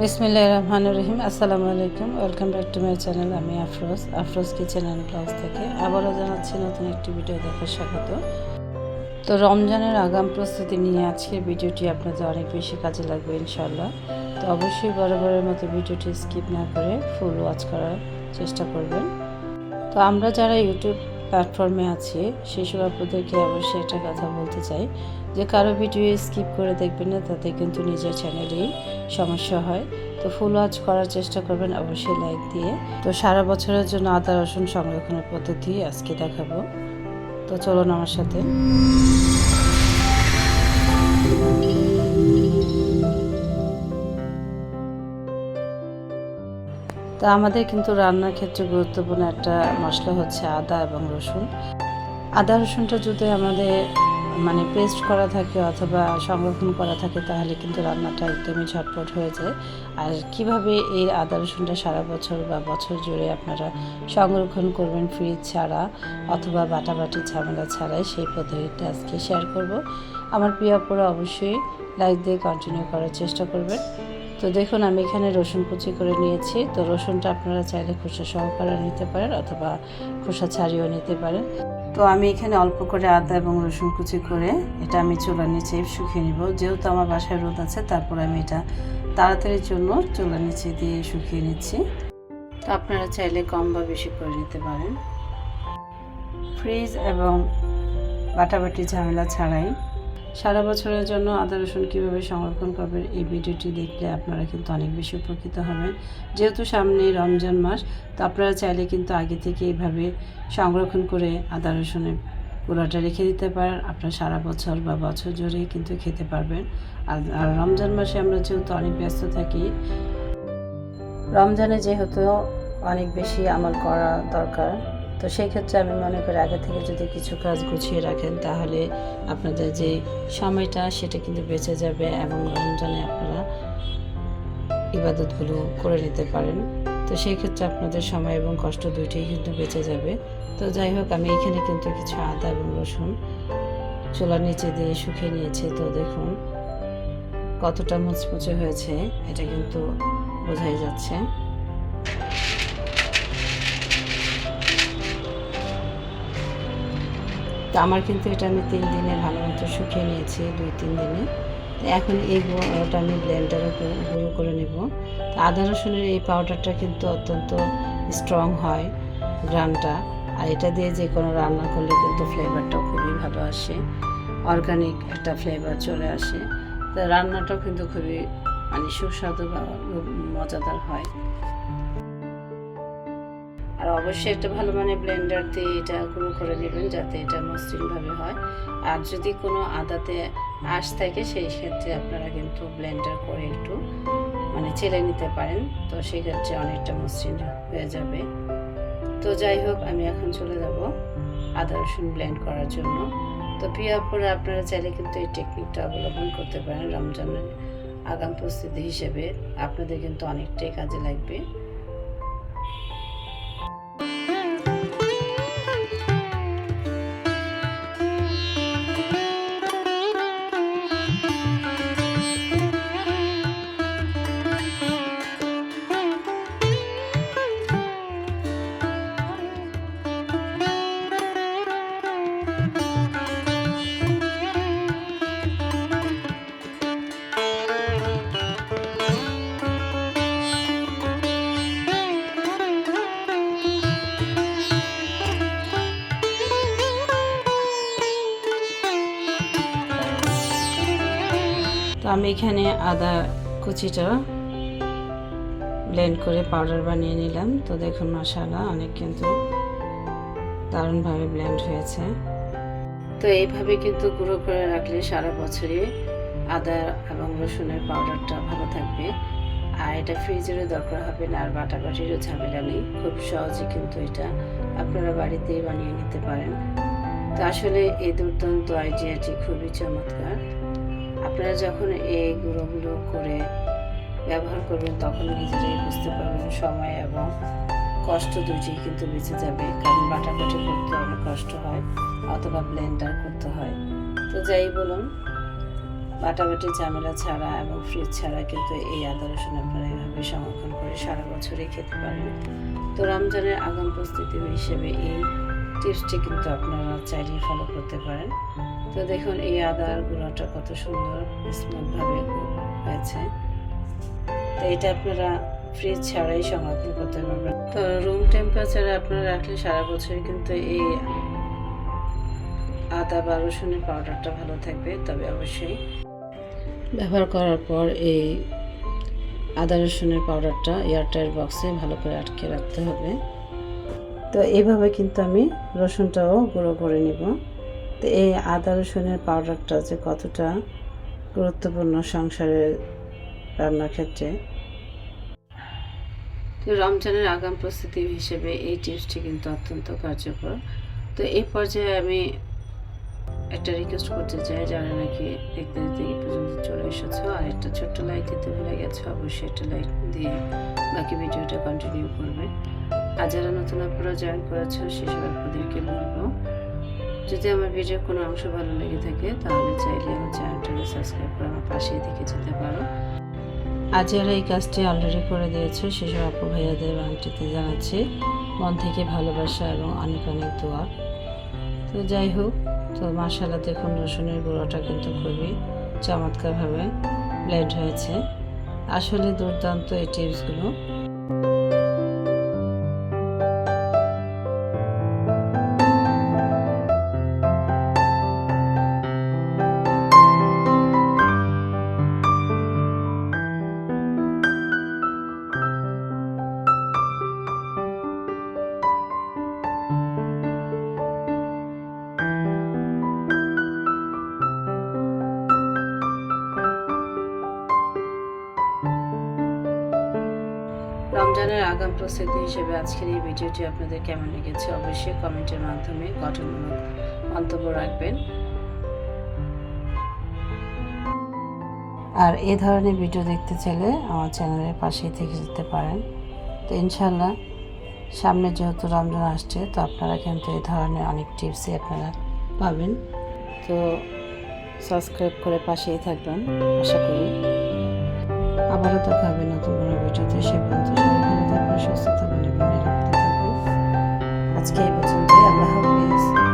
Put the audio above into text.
বিসমিল্লাহ রহমানুর রহিম। আসসালামু আলাইকুম। Welcome back to my channel আমি Afroz. Afroz kitchen and blogs থেকে আবারও জানাচ্ছি নতুন একটি ভিডিও দেখার স্বাগত। তো রমজানের আগাম প্রস্তুতি নিয়ে আজকের ভিডিওটি আপনাদের অনেক বেশি কাজে লাগবে ইনশাল্লাহ তো অবশ্যই বরাবরের মতো ভিডিওটি স্কিপ না করে ফুল ওয়াচ করার চেষ্টা করবেন। তো আমরা যারা ইউটিউব প্ল্যাটফর্মে আছি সেসব আপনাদেরকে অবশ্যই একটা কথা বলতে চাই। যে কারও ভিডিও স্কিপ করে দেখবেন না, তাতে কিন্তু নিজের চ্যানেলেই সমস্যা হয়। তো ফুল ওয়াচ করার চেষ্টা করবেন অবশ্যই লাইক দিয়ে। তো সারা বছরের জন্য আদা, রসুন সংরক্ষণের পদ্ধতি আজকে দেখাবো। তো চলুন আমার সাথে। তা আমাদের কিন্তু রান্নার ক্ষেত্রে গুরুত্বপূর্ণ একটা মশলা হচ্ছে আদা এবং রসুন। আদা, রসুনটা যদি আমাদের মানে পেস্ট করা থাকে অথবা সংরক্ষণ করা থাকে, তাহলে কিন্তু রান্নাটা একদমই ঝটপট হয়ে যায়। আর কীভাবে এই আদা রসুনটা সারা বছর বা বছর জুড়ে আপনারা সংরক্ষণ করবেন ফ্রিজ ছাড়া অথবা বাটাবাটি ঝামেলা ছাড়াই, সেই পদ্ধতিটা আজকে শেয়ার করব। আমার প্রিয় আপুরা, অবশ্যই লাইক দিয়ে কন্টিনিউ করার চেষ্টা করবেন। তো দেখুন, আমি এখানে রসুন কুচি করে নিয়েছি। তো রসুনটা আপনারা চাইলে খোসা সহকারে নিতে পারেন অথবা খোসা ছাড়িয়েও নিতে পারেন। তো আমি এখানে অল্প করে আদা এবং রসুন কুচি করে এটা আমি চুলার নিচে শুকিয়ে নিব। যেহেতু আমার বাসায় রোদ আছে, তারপর আমি এটা তাড়াতাড়ির জন্য চুলার নিচে দিয়ে শুকিয়ে নিচ্ছি। তো আপনারা চাইলে কম বা বেশি করে নিতে পারেন। ফ্রিজ এবং বাটাবাটি ঝামেলা ছাড়াই সারা বছরের জন্য আদা রসুন কীভাবে সংরক্ষণ করবেন এই ভিডিওটি দেখলে আপনারা কিন্তু অনেক বেশি উপকৃত হবেন। যেহেতু সামনে রমজান মাস, তো আপনারা চাইলে কিন্তু আগে থেকে এইভাবে সংরক্ষণ করে আদা রসুনের গুঁড়াটা রেখে দিতে পারেন। আপনারা সারা বছর বা বছর জুড়ে কিন্তু খেতে পারবেন। আর আর রমজান মাসে আমরা যেহেতু অনেক ব্যস্ত থাকি, রমজানে যেহেতু অনেক বেশি আমল করা দরকার তো সেই ক্ষেত্রে আমি মনে করি আগে থেকে যদি কিছু কাজ গুছিয়ে রাখেন, তাহলে আপনাদের যে সময়টা সেটা কিন্তু বেঁচে যাবে এবং রমজানে আপনারা ইবাদতগুলো করে নিতে পারেন। তো সেই ক্ষেত্রে আপনাদের সময় এবং কষ্ট দুইটাই কিন্তু বেঁচে যাবে। তো যাই হোক, আমি এখানে কিন্তু কিছু আদা এবং রসুন চুলার নিচে দিয়ে শুকিয়ে নিয়েছি। তো দেখুন কতটা মুচমুচে হয়েছে, এটা কিন্তু বোঝাই যাচ্ছে। তো আমার কিন্তু এটা আমি তিন দিনে ভালো মতো শুকিয়ে নিয়েছি, দুই তিন দিনে। এখন এই গুঁড়োটা আমি ব্লেন্ডারে গুঁড়ো করে নেব। তো আদা রসুনের এই পাউডারটা কিন্তু অত্যন্ত স্ট্রং হয় গ্রানটা আর এটা দিয়ে যে কোনো রান্না করলে কিন্তু ফ্লেভারটাও খুবই ভালো আসে। অর্গানিক একটা ফ্লেভার চলে আসে। তো রান্নাটাও কিন্তু খুবই মানে সুস্বাদু বা মজাদার হয়। আর অবশ্যই একটা ভালো মানে ব্লেন্ডার দিয়ে এটা গুঁড়ো করে নেবেন যাতে এটা মসৃণভাবে হয়। আর যদি কোনো আদাতে আঁশ থাকে, সেই ক্ষেত্রে আপনারা কিন্তু ব্লেন্ডার করে একটু মানে চেলে নিতে পারেন। তো সেই ক্ষেত্রে অনেকটা মসৃণ হয়ে যাবে। তো যাই হোক, আমি এখন চলে যাব আদা রসুন ব্লেন্ড করার জন্য। তো প্রিয় পরে আপনারা চাইলে কিন্তু এই টেকনিকটা অবলম্বন করতে পারেন রমজানের আগাম প্রস্তুতি হিসেবে। আপনাদের কিন্তু অনেকটাই কাজে লাগবে। আমি এখানে আদা কুচিটা ব্লেন্ড করে পাউডার বানিয়ে নিলাম। তো দেখুন মশালা অনেক কিন্তু দারুণভাবে ব্লেন্ড হয়েছে। তো এইভাবে কিন্তু গুঁড়ো করে রাখলে সারা বছরে আদা এবং রসুনের পাউডারটা ভালো থাকবে। আর এটা ফ্রিজেরও দরকার হবে না, আর বাটাবাটিরও ঝামেলা নেই। খুব সহজে কিন্তু এটা আপনারা বাড়িতেই বানিয়ে নিতে পারেন। তো আসলে এই দুর্দান্ত আইডিয়াটি খুবই চমৎকার। আপনারা যখন এই গুঁড়োগুলো করে ব্যবহার করবেন, তখন নিজেরাই বুঝতে পারবেন সময় এবং কষ্ট দুইটাই কিন্তু বেঁচে যাবে। কারণ বাটাবাটি করতে অনেক কষ্ট হয় অথবা ব্লেন্ডার করতে হয়। তো যাই বলুন বাটাবাটি ঝামেলা ছাড়া এবং ফ্রিজ ছাড়া কিন্তু এই আদা রসুন আপনারা এভাবে সংরক্ষণ করে সারা বছরই খেতে পারেন। তো রমজানের আগাম প্রস্তুতি হিসেবে এই টিপসটি কিন্তু আপনারা চাইলেই ফলো করতে পারেন। তো দেখুন, এই আদার গুঁড়োটা কত সুন্দর, স্মুথভাবে হয়েছে। তো এটা আপনারা ফ্রিজ ছাড়াই সংরক্ষণ করতে পারবেন। তো রুম টেম্পারেচারে আপনারা রাখলে সারা বছরই কিন্তু এই আদা বা রসুনের পাউডারটা ভালো থাকবে, তবে অবশ্যই ব্যবহার করার পর এই আদা রসুনের পাউডারটা এয়ারটাইট বক্সে ভালো করে আটকে রাখতে হবে। তো এইভাবে কিন্তু আমি রসুনটাও গুঁড়ো করে নিব। তো এই আদা, রসুনের পাউডারটা যে কতটা গুরুত্বপূর্ণ সংসারের রান্নার ক্ষেত্রে? তো রমজানের আগাম প্রস্তুতি হিসেবে এই টিপসটি কিন্তু অত্যন্ত কার্যকর। তো এই পর্যায়ে আমি একটা রিকোয়েস্ট করতে চাই, যারা নাকি দেখতে দেখতে এই পর্যন্ত চলে এসেছ, আর একটা ছোট্ট লাইক দিতে ভুলে গেছো, অবশ্যই একটা লাইক দিয়ে বাকি ভিডিওটা কন্টিনিউ করবে। আর যারা নতুন আপনারা জয়েন করেছ সেসব আপনাদেরকে বলব যদি আমার ভিডিওর কোনো অংশ ভালো লেগে থাকে, তাহলে চাইলে আমার চ্যানেলটাকে সাবস্ক্রাইব করে আমার পাশেই দেখে যেতে পারো। আর যারা এই কাজটি অলরেডি করে দিয়েছে, সেসব আপু ভাইয়াদের আন্টিতে জানাচ্ছি, মন থেকে ভালোবাসা এবং অনেক অনেক দোয়া। তো যাই হোক, তো মাসালা দেখুন, রসুনের গুঁড়োটা কিন্তু খুবই চমৎকারভাবে ব্লেন্ড হয়েছে। আসলে দুর্দান্ত এই টিপসগুলো। রমজানের আগাম প্রস্তুতি হিসেবে আজকের এই ভিডিওটি আপনাদের কেমন লেগেছে অবশ্যই কমেন্টের মাধ্যমে গঠনমূলক মন্তব্য রাখবেন। আর এ ধরনের ভিডিও দেখতে চাইলে আমার চ্যানেলের পাশেই থেকে যেতে পারেন। তো ইনশাল্লাহ সামনে যেহেতু রমজান আসছে, তো আপনারা কিন্তু এই ধরনের অনেক টিপসই আপনারা পাবেন। তো সাবস্ক্রাইব করে পাশেই থাকবেন, আশা করি। আবারও দেখা হবে নতুন কোনো ভিডিওতে, সে পর্যন্ত থাকবেন সুস্থ থাকবেন এবং নিরাপদে আজকে এই পর্যন্তই আল্লাহ হাফিজ